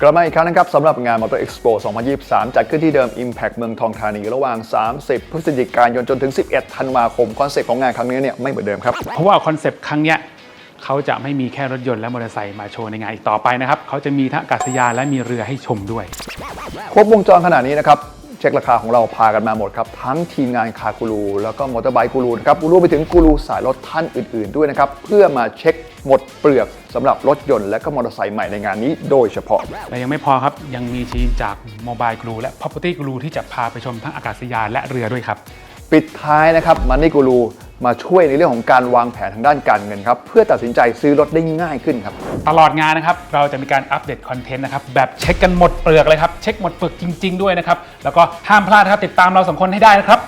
กลับมาอีกครั้งนะครับสำหรับงาน Motor Expo 2023 จัดขึ้นที่เดิม Impact เมืองทองธานีระหว่าง 30 พฤศจิกายนจนถึง 11 ธันวาคม คอนเซ็ปต์ของงานครั้งนี้เนี่ยไม่เหมือนเดิมครับ เพราะว่าคอนเซปต์ครั้งเนี้ยเขาจะไม่มีแค่รถยนต์และมอเตอร์ไซค์มาโชว์ในงานอีกต่อไปนะครับ เขาจะมีทั้งอากาศยานและมีเรือให้ชมด้วย ครบวงจรขนาดนี้นะครับ เช็คราคาของเราพากันมาหมดครับ ทั้งทีมงานคากูรูแล้วก็มอเตอร์ไบค์กูรูนะครับรวมไปถึงกูรูสายรถท่านอื่น ๆ ด้วยนะครับ เพื่อมาเช็คหมดเปลือกสำหรับรถยนต์และก็มอเตอร์ไซค์ใหม่ในงานนี้โดยเฉพาะและยังไม่พอครับ ยังมีทีมจาก Mobile Guru และ Property Guru ที่จะพาไปชมทั้งอากาศยานและเรือด้วยครับ ปิดท้ายนะครับมันนี่กูรู มาช่วยในเรื่องของการวางแผนทางด้านการเงินครับเพื่อตัดสินใจซื้อรถได้ง่ายขึ้นครับ ตลอดงานนะครับเราจะมีการอัปเดตคอนเทนต์นะครับแบบเช็คกันหมดเปลือกเลยครับเช็คหมดเปลือกจริง ๆ ด้วยนะครับแล้วก็ห้ามพลาดนะครับติดตามเราสองคนให้ได้นะครับ